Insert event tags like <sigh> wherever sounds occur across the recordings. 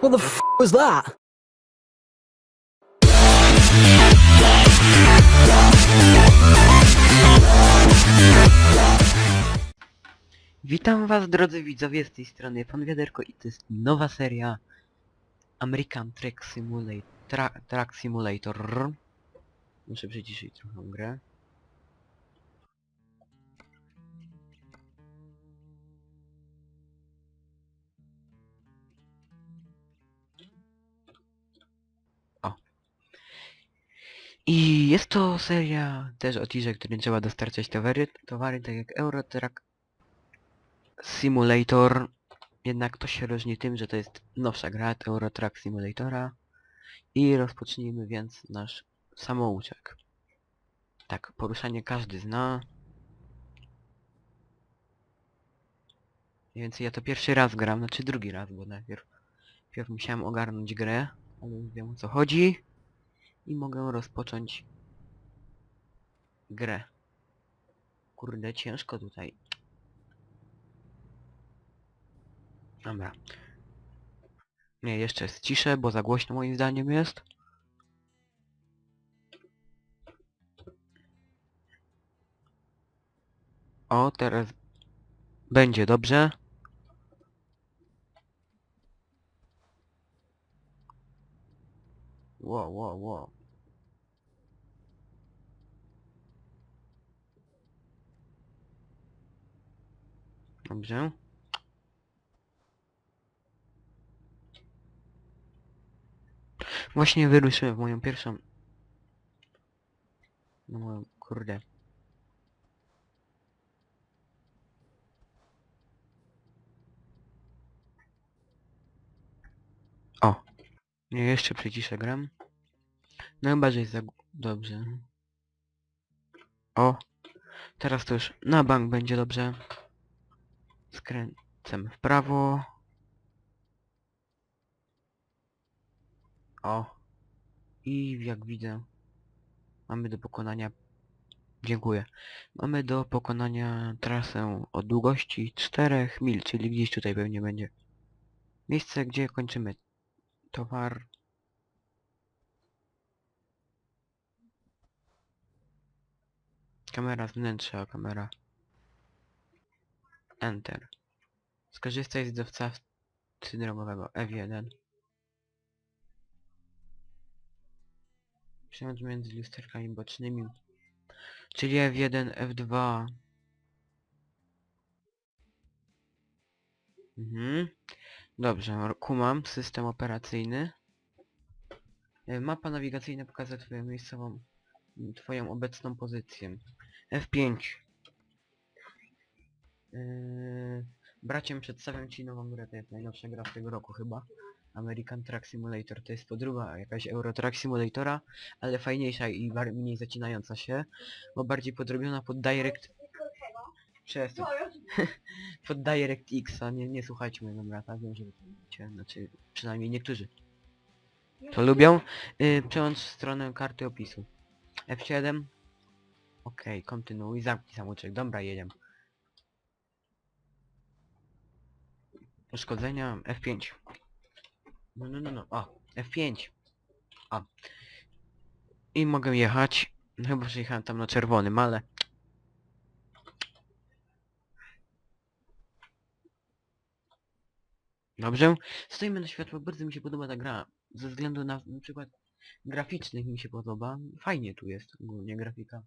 What the f was that? Witam was drodzy widzowie z tej strony Pan Wiaderko i to jest nowa seria American Truck Simulator tra Truck Simulator Muszę przyciszyć trochę grę I jest to seria też o tirze, którym trzeba dostarczać towary, towary tak jak Eurotrack Simulator, jednak to się różni tym, że to jest nowsza gra od Euro Truck Simulatora i rozpocznijmy więc nasz samouczek. Tak, poruszanie każdy zna. Więcej ja to pierwszy raz gram, znaczy drugi raz, bo najpierw, najpierw musiałem ogarnąć grę, ale wiem o co chodzi i mogę rozpocząć grę. Kurde, ciężko tutaj. Dobra. Nie, jeszcze jest ciszę, bo za głośno moim zdaniem jest. O, teraz będzie dobrze. Wow, wow, wow. Dobrze. Właśnie wyruszyłem w moją pierwszą... No moją... kurde. O! Nie, jeszcze przyciszę gram. No chyba, że jest za... dobrze. O! Teraz to już na bank będzie dobrze. Skręcamy w prawo. O. I jak widzę, mamy do pokonania... Dziękuję. Mamy do pokonania trasę o długości 4 mil, czyli gdzieś tutaj pewnie będzie. Miejsce, gdzie kończymy towar. Kamera z wnętrza, kamera. Enter. Skorzystaj z dowca syndromowego F1. Przełącz między lusterkami bocznymi. Czyli F1, F2. Mhm. Dobrze, kumam. System operacyjny. E, Mapa nawigacyjna pokazuje twoją miejscową, twoją obecną pozycję. F5. Yy, braciem przedstawiam ci nową grę, to jest najnowsza gra w tego roku chyba. American Truck Simulator to jest podróba jakaś Euro Truck Simulatora, ale fajniejsza i mniej zacinająca się, bo bardziej podrobiona pod Direct... Przestań. <laughs> pod Direct X, a nie, nie słuchajcie mojego brata, wiem, że lubicie, znaczy przynajmniej niektórzy to lubią. Yy, przełącz stronę karty opisu. F7. Okej, kontynuuj, zamknij samouczek, dobra, jedziemy. Uszkodzenia F5. No, no, no, no. O, F5. O. I mogę jechać. No Chyba, że jechałem tam na czerwonym, ale... Dobrze. Stoimy na światło. Bardzo mi się podoba ta gra. Ze względu na, na przykład graficznych mi się podoba. Fajnie tu jest ogólnie grafika.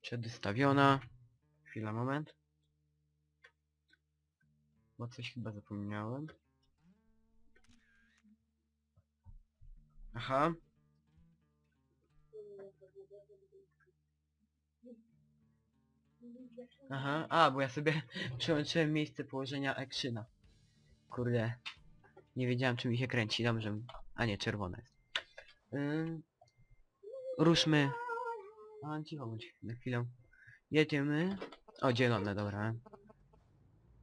Przedstawiona. Chwila, moment. Bo coś chyba zapomniałem. Aha. Aha, a, bo ja sobie <laughs> przełączyłem miejsce położenia actiona. Kurde. Nie wiedziałem czy mi się kręci, dobrze. A nie, czerwone jest. Ym, ruszmy. A, cicho bądź na chwilę. Jedziemy. O, zielone, dobra.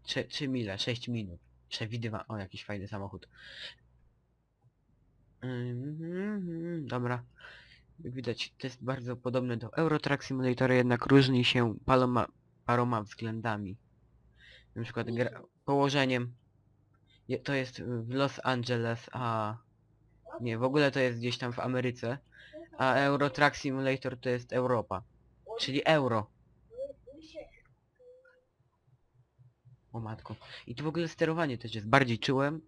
Trzy, trzy mile, 6 minut. Przewidywa... O, jakiś fajny samochód. Mhm, dobra. Jak widać, to jest bardzo podobne do Euro Truck Simulatora, jednak różni się paloma, paroma względami. Na przykład gra, położeniem Je, to jest w Los Angeles, a... Nie, w ogóle to jest gdzieś tam w Ameryce. A Euro Truck Simulator to jest Europa. Czyli euro. O matko. I tu w ogóle sterowanie też jest bardziej czułe.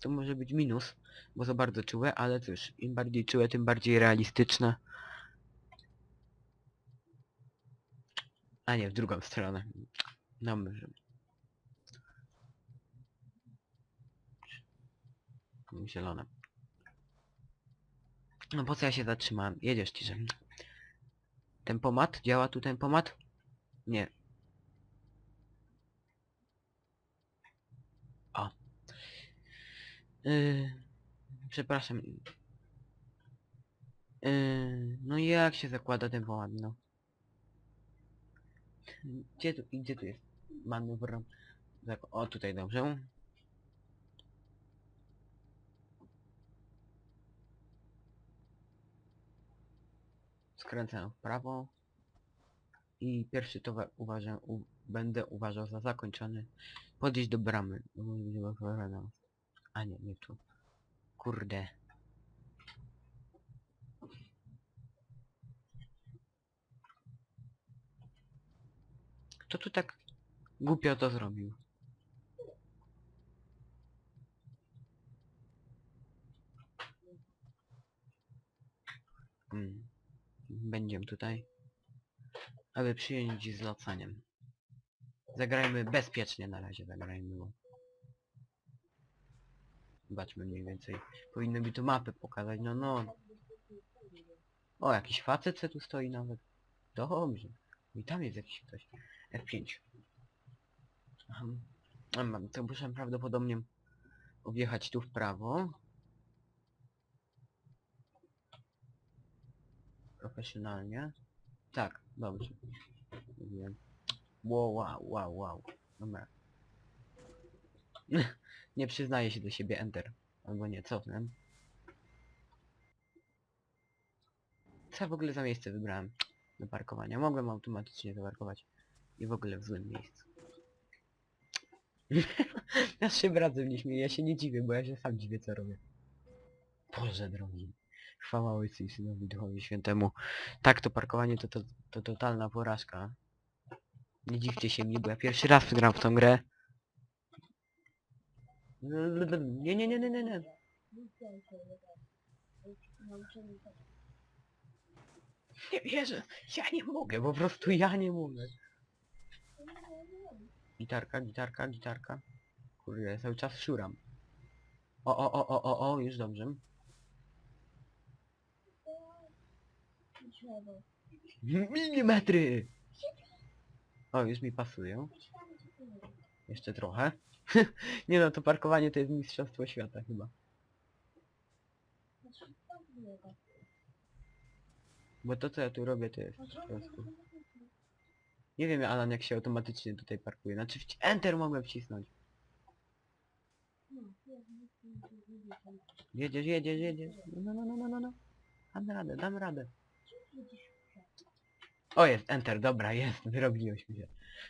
To może być minus, bo za bardzo czułe, ale cóż, im bardziej czułe, tym bardziej realistyczne. A nie, w drugą stronę. No może. Zielone. No po co ja się zatrzymałem? Jedziesz ciszej. Tempomat? Działa tu tempomat? Nie. O. Yy, przepraszam. Yy, no jak się zakłada tempomat, no? Gdzie tu, gdzie tu jest manewr? Zak- O, tutaj dobrze. Skręcam w prawo. I pierwszy towar uważam, u, będę uważał za zakończony. Podejść do bramy. No. A nie, nie tu. Kurde. Kto tu tak głupio to zrobił? Mm. Będziemy tutaj. Aby przyjąć zleceniem. Zagrajmy bezpiecznie na razie, zagrajmy. Zobaczmy mniej więcej. Powinno mi tu mapy pokazać, no no. O, jakiś facet co tu stoi nawet. Dobrze. I tam jest jakiś ktoś. F5. Aha. A, mam- To muszę prawdopodobnie objechać tu w prawo. Profesjonalnie. Tak, dobrze. Mówiłem. Wow, wow, wow, wow. Dobra. <laughs> nie przyznaję się do siebie, enter. Albo nie, cofnę. Co w ogóle za miejsce wybrałem do parkowania? Mogłem automatycznie zaparkować. I w ogóle w złym miejscu. <laughs> Nasz się razem nie śmieje, ja się nie dziwię, bo ja się sam dziwię co robię. Boże drogi. Chwała Ojcu i Synowi Duchowi Świętemu. Tak, to parkowanie to, to, to totalna porażka. Nie dziwcie się mi, bo ja pierwszy raz gram w tą grę. Nie, nie, nie, nie, nie, nie. Nie wierzę. Ja nie mogę, po prostu ja nie mogę. Gitarka, gitarka, gitarka. Kurde, ja cały czas szuram. O, o, o, o, o, o, już dobrze. Milimetry! O, już mi pasują. Jeszcze trochę. nie no, to parkowanie to jest mistrzostwo świata chyba. Bo to co ja tu robię to jest po prostu... Nie wiem Alan jak się automatycznie tutaj parkuje. Znaczy wci- Enter mogłem wcisnąć. Jedziesz, jedziesz, jedziesz. No, no, no, no, no, no. Dam radę, dam radę. O jest, enter, dobra, jest, wyrobiłeś mi się.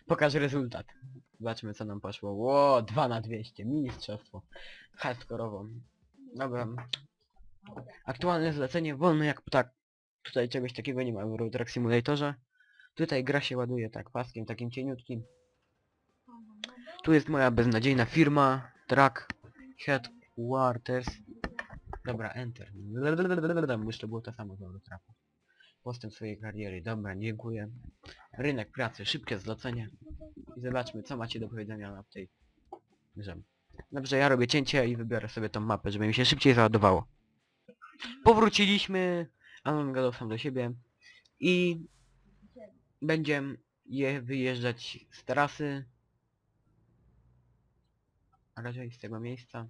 Pokaż rezultat. Zobaczmy co nam poszło. Ło, 2 na 200, mistrzostwo. Hardkorowo. Dobra. Aktualne zlecenie, wolne jak ptak. Tutaj czegoś takiego nie ma w Truck Simulatorze. Tutaj gra się ładuje tak paskiem, takim cieniutkim. Tu jest moja beznadziejna firma. Truck Headquarters. Dobra, enter. Jeszcze było to samo z Eurotracku. Postęp swojej kariery. Dobra, dziękuję. Rynek pracy, szybkie zlecenie. I zobaczmy, co macie do powiedzenia na tej grze. Dobrze, ja robię cięcie i wybiorę sobie tą mapę, żeby mi się szybciej załadowało. Powróciliśmy. Anon gadał sam do siebie. I będziemy je wyjeżdżać z trasy. A raczej z tego miejsca.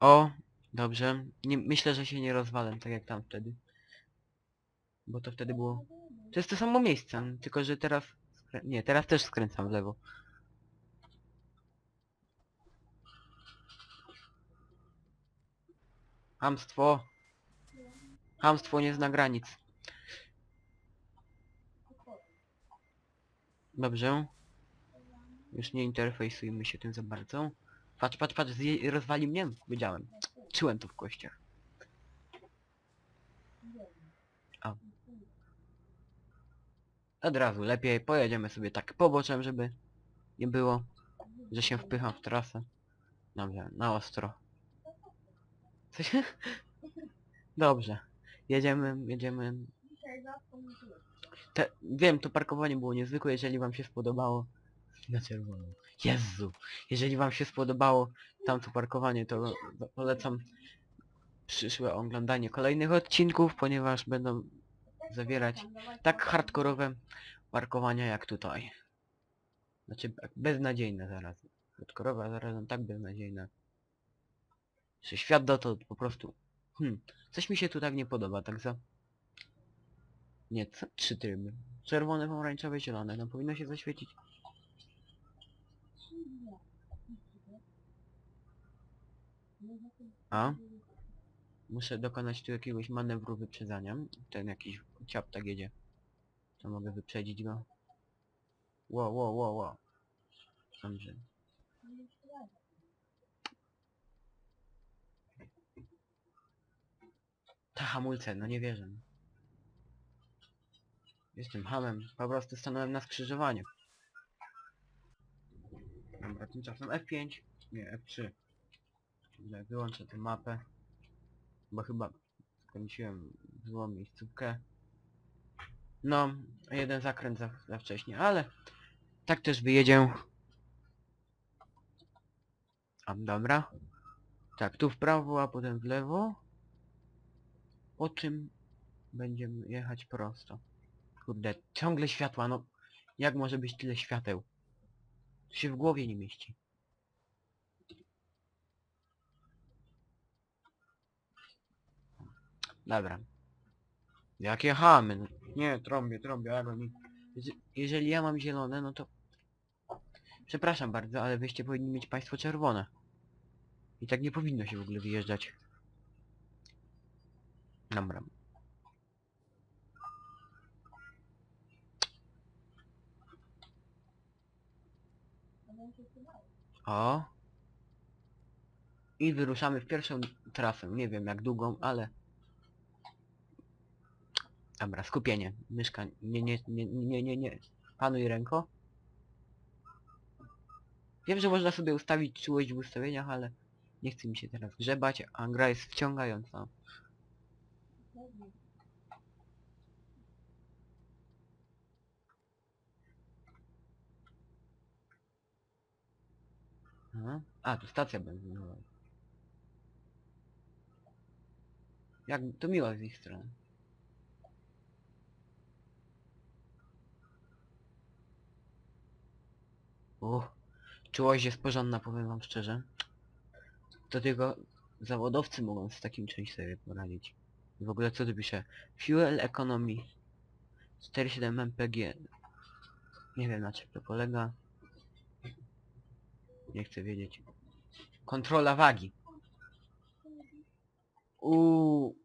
O, dobrze. Nie, myślę, że się nie rozwalę, tak jak tam wtedy. Bo to wtedy było... To jest to samo miejsce, tylko że teraz... skrę- Nie, teraz też skręcam w lewo. Hamstwo. Hamstwo nie zna granic. Dobrze. Już nie interfejsujmy się tym za bardzo. Patrz, patrz, patrz, rozwali mnie? Wiedziałem. Czułem to w kościach. A. Od razu lepiej, pojedziemy sobie tak poboczem, żeby nie było, że się wpycham w trasę. Dobrze, na ostro. Coś? <laughs> Dobrze. Jedziemy, jedziemy. Te, wiem, to parkowanie było niezwykłe, jeżeli wam się spodobało. Na czerwono. Jezu! Jeżeli wam się spodobało tamto parkowanie, to polecam przyszłe oglądanie kolejnych odcinków, ponieważ będą zawierać tak hardkorowe parkowania jak tutaj. Znaczy beznadziejne zarazem. Hardkorowe, a zarazem tak beznadziejne. Że świat dotąd po prostu... Hmm, coś mi się tu tak nie podoba, tak za... Nie, co? Trzy tryby. Czerwone, pomarańczowe, zielone. No powinno się zaświecić. A? Muszę dokonać tu jakiegoś manewru wyprzedzania. Ten jakiś ciap tak jedzie. To mogę wyprzedzić go. Ło, ło, ło, ło. Dobrze. Ta hamulce, no nie wierzę. Jestem hamem. Po prostu stanąłem na skrzyżowaniu. Dobra, tymczasem F5. Nie, F3. Wyłączę tę mapę. Bo chyba skończyłem złą miejscówkę. No, jeden zakręt za, za wcześnie, ale tak też wyjedzie. A, dobra. Tak, tu w prawo, a potem w lewo. Po czym będziemy jechać prosto. Kurde, ciągle światła, no. Jak może być tyle świateł? To się w głowie nie mieści. Dobra. Jakie chamy? no. Nie, trąbię, trąbię, ale. Jeże- Jeżeli ja mam zielone, no to... Przepraszam bardzo, ale wyście powinni mieć państwo czerwone. I tak nie powinno się w ogóle wyjeżdżać. Dobra. O. I wyruszamy w pierwszą trasę. Nie wiem jak długą, ale... Dobra, skupienie. Myszka, nie, nie, nie, nie, nie, nie. Panuj ręko. Wiem, że można sobie ustawić czułość w ustawieniach, ale nie chce mi się teraz grzebać, a gra jest wciągająca. A, tu stacja benzynowa. Jak to miło z ich strony. Uch, czułość jest porządna, powiem wam szczerze. To tylko zawodowcy mogą z takim czymś sobie poradzić. W ogóle co tu pisze? Fuel Economy 4,7 mpg. Nie wiem na czym to polega. Nie chcę wiedzieć. Kontrola wagi. Uuu.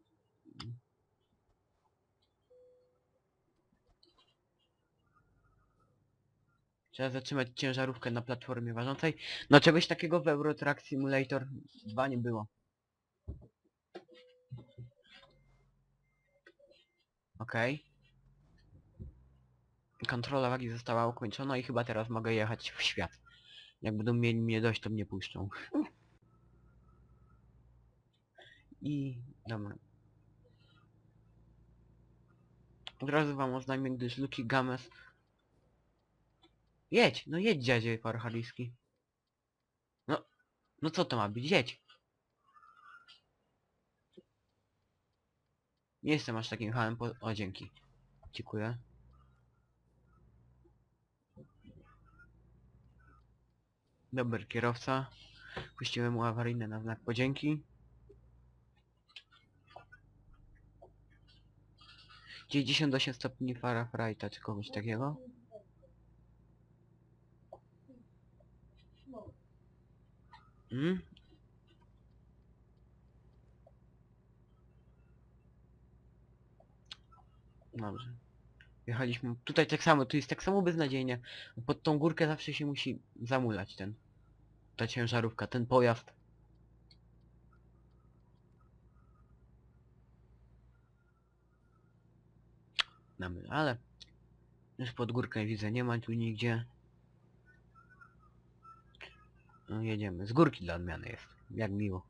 Trzeba zatrzymać ciężarówkę na platformie ważącej. No czegoś takiego w Euro Truck Simulator 2 nie było. Okej. Kontrola wagi została ukończona i chyba teraz mogę jechać w świat. Jak będą mieli mnie dość, to mnie puszczą. I... dobra. Od razu wam oznajmię, gdyż Luki Games... Jedź! No jedź dziadzie parchaliski. No... No co to ma być? Jedź! Nie jestem aż takim hamem po... O, dzięki. Dziękuję. Dobry kierowca. Puściłem mu awaryjne na znak podzięki. 98 stopni Fahrenheita czy kogoś takiego. Hmm? Dobrze. Jechaliśmy tutaj tak samo, tu jest tak samo beznadziejnie. Pod tą górkę zawsze się musi zamulać ten. Ta ciężarówka, ten pojazd. Mamy, ale już pod górkę widzę, nie ma tu nigdzie. No jedziemy, z górki dla odmiany jest, jak miło.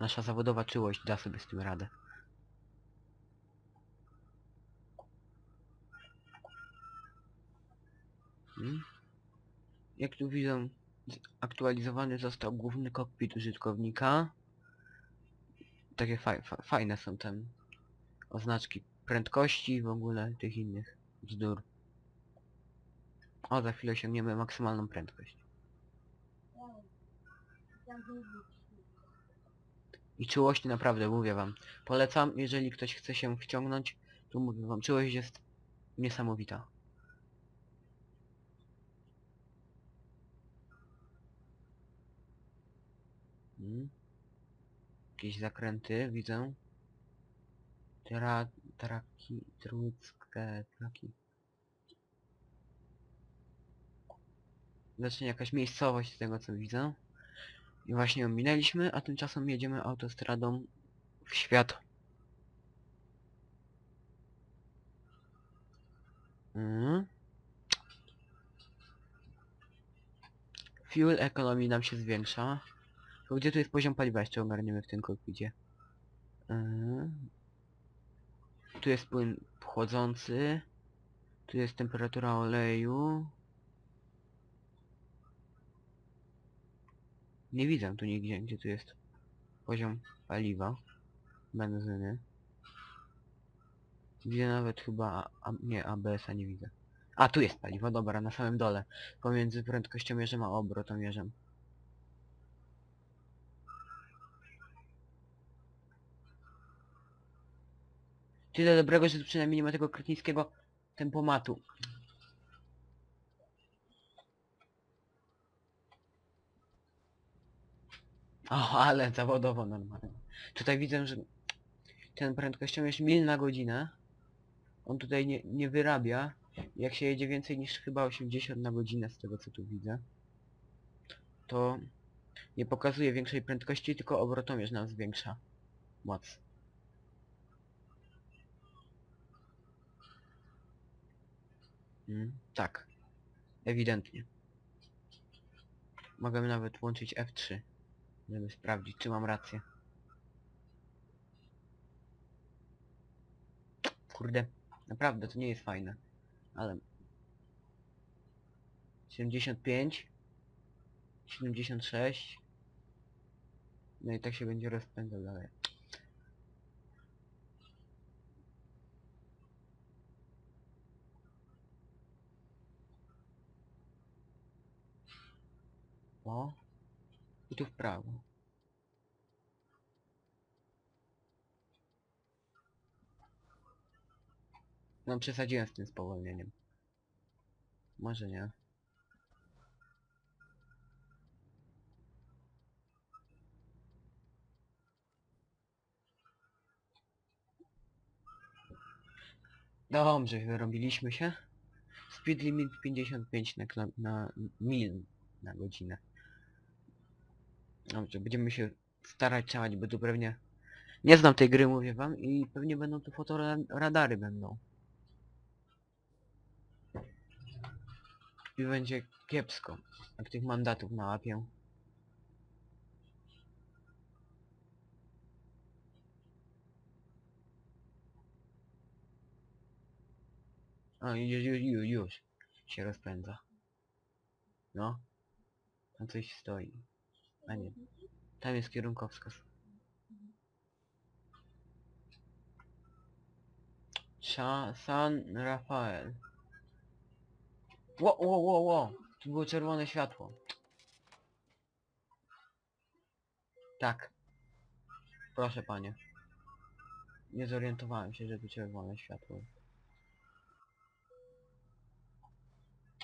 Nasza zawodowa czułość da sobie z tym radę. Hmm? Jak tu widzę, z- aktualizowany został główny kokpit użytkownika. Takie faj, fa, fajne są te oznaczki prędkości i w ogóle tych innych bzdur. O, za chwilę osiągniemy maksymalną prędkość. I czułość naprawdę, mówię wam. Polecam, jeżeli ktoś chce się wciągnąć, to mówię wam, czułość jest niesamowita. Hmm. Jakieś zakręty, widzę. Tra, traki, truckie, traki. Znacznie jakaś miejscowość z tego co widzę. I właśnie ją minęliśmy, a tymczasem jedziemy autostradą w świat. Mhm. Fuel economy nam się zwiększa. Gdzie tu jest poziom paliwa jeszcze ogarniemy w tym kokpicie? Mhm. Tu jest płyn wchodzący. Tu jest temperatura oleju. Nie widzę tu nigdzie, gdzie tu jest poziom paliwa, benzyny. Widzę nawet chyba, a, nie, ABS-a nie widzę. A, tu jest paliwo, dobra, na samym dole. Pomiędzy prędkościomierzem a obrotomierzem. Tyle dobrego, że tu przynajmniej nie ma tego krytyńskiego tempomatu. O, ale zawodowo normalnie. Tutaj widzę, że ten prędkościomierz mil na godzinę. On tutaj nie, nie wyrabia. Jak się jedzie więcej niż chyba 80 na godzinę z tego co tu widzę. To nie pokazuje większej prędkości, tylko obrotomierz nam zwiększa moc. Mm, tak. Ewidentnie. Możemy nawet włączyć F3. Żeby sprawdzić, czy mam rację. Kurde, naprawdę to nie jest fajne. Ale... 75 76 No i tak się będzie rozpędzał dalej. O. I tu w prawo. No przesadziłem z tym spowolnieniem. Może nie. Dobrze, wyrobiliśmy się. Speed limit 55 na, na mil na godzinę. Dobrze, będziemy się starać trzymać, bo tu pewnie... Nie znam tej gry, mówię wam, i pewnie będą tu fotoradary będą. I będzie kiepsko, jak tych mandatów nałapię. O, już, już, już, już się rozpędza. No. Tam coś stoi. A nie. Tam jest kierunkowskaz. Cha San Rafael. Ło, ło, ło, ło! Tu było czerwone światło. Tak. Proszę panie. Nie zorientowałem się, że tu czerwone światło.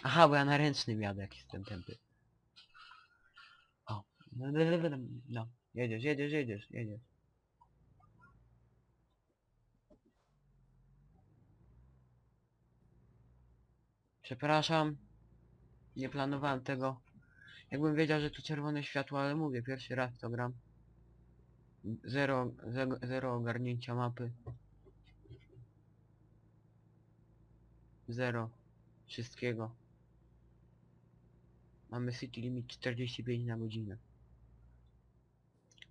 Aha, bo ja na ręcznym jadę, jak jestem tępy. No, no, no, no, jedziesz, jedziesz, jedziesz, jedziesz. Przepraszam. Nie planowałem tego. Jakbym wiedział, że tu czerwone światło, ale mówię, pierwszy raz to gram. Zero, zero, zero ogarnięcia mapy. Zero. Wszystkiego. Mamy city limit 45 na godzinę.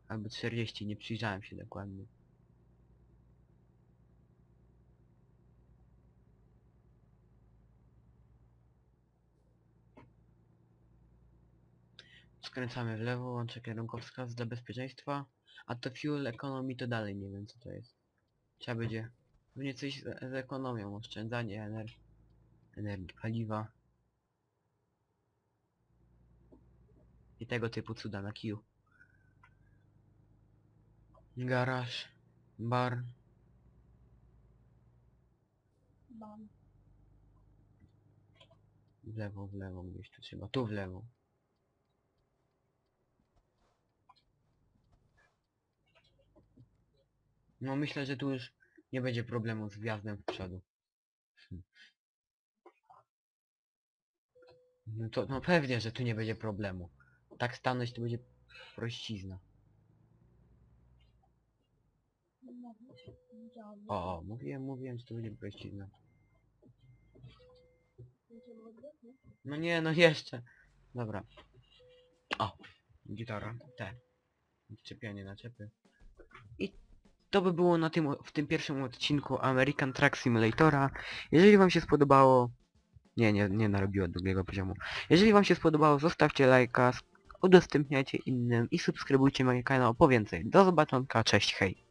Albo 40, nie przyjrzałem się dokładnie. Skręcamy w lewo, łączę kierunkowskaz dla bezpieczeństwa. A to fuel economy to dalej nie wiem co to jest. Trzeba będzie... Pewnie coś z, z ekonomią, oszczędzanie energii, energii, paliwa. I tego typu cuda na kiju. Garaż, bar, Mam. w lewo, w lewo gdzieś tu trzeba, tu w lewo. No myślę, że tu już nie będzie problemu z wjazdem w przodu. Hmm. No to, no pewnie, że tu nie będzie problemu. Tak stanąć to będzie prościzna. O, o, mówiłem, mówiłem, że to będzie prościzna. Będziemy? No nie, no jeszcze. Dobra. O, gitara, te. Czepianie na czepy. I to by było na tym, w tym pierwszym odcinku American Truck Simulatora. Jeżeli wam się spodobało... Nie, nie, nie narobiło drugiego poziomu. Jeżeli wam się spodobało, zostawcie lajka, udostępniajcie innym i subskrybujcie mój kanał po więcej. Do zobaczonka, cześć, hej.